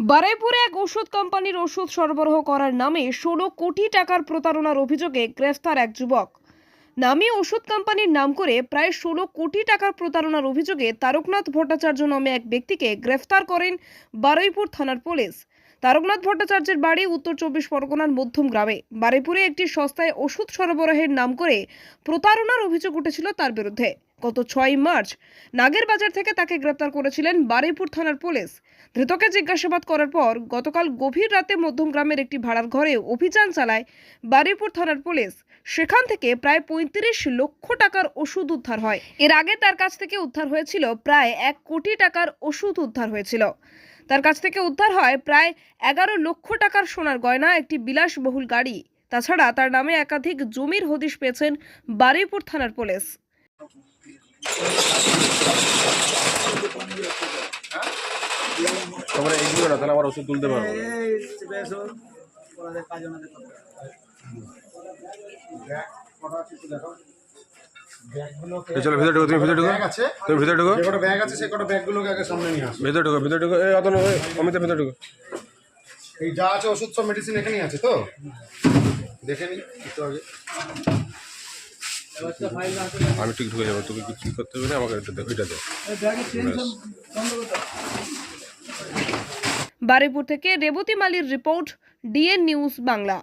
বারাইপুরে এক ওষুধ কোম্পানির ওষুধ সরবরাহ করার নামে ষোলো কোটি টাকার প্রতারণার অভিযোগে গ্রেফতার এক যুবক। নামী ওষুধ কোম্পানির নাম করে প্রায় ষোলো কোটি টাকার প্রতারণার অভিযোগে তারকনাথ ভট্টাচার্য নামে এক ব্যক্তিকে গ্রেফতার করেন বারুইপুর থানার পুলিশ। তারকনাথ ভট্টাচার্যের বাড়ি উত্তর চব্বিশ পরগনার মধ্যম গ্রামে। বারুইপুরে একটি সস্তায় ওষুধ সরবরাহের নাম করে প্রতারণার অভিযোগ উঠেছিল তার বিরুদ্ধে। গত ছয় মার্চ নাগের বাজার থেকে তাকে গ্রেপ্তার করেছিলেন বারুইপুর থানার পুলিশ। ধৃতকে জিজ্ঞাসাবাদ করার পর গতকাল গভীর রাতে মধ্যম গ্রামের একটি ভাড়ার ঘরে অভিযান চালায় বারুইপুর থানার পুলিশ। সেখান থেকে প্রায় পঁয়ত্রিশ লক্ষ টাকার ওষুধ উদ্ধার হয়। এর আগে তার কাছ থেকে উদ্ধার হয়েছিল প্রায় এক কোটি টাকার ওষুধ উদ্ধার হয়েছিল। তার কাছ থেকে উদ্ধার হয় প্রায় এগারো লক্ষ টাকার সোনার গয়না, একটি বিলাসবহুল গাড়ি। তাছাড়া তার নামে একাধিক জমির হদিশ পেয়েছেন বারুইপুর থানার পুলিশ। তোমরা এগিয়ে না তাহলে আমার ওষুধ তুলতে পারব চলো ভিতরে ঢুকো তুমি ভিতরে ঢুকো। তুমি ভিতরে ঢুকো। ব্যাগ আছে সে কটা ব্যাগগুলোকে আগে সামনে নিয়ে আসো। ভিতরে ঢুকো ভিতরে ঢুকো। এই অত নয় অমিতা ভিতরে ঢুকো। এই যা আছে ওষুধ সব মেডিসিন এখানেই আছে তো? দেখে নি একটু আগে। আমি ঠিক ঢুকে যাব, তোকে কিছু করতে হবে না, আমাকে এটা দেবো এটা দেবো ব্যাস। বারুইপুর থেকে রেবতী মালির রিপোর্ট, ডিএন নিউজ বাংলা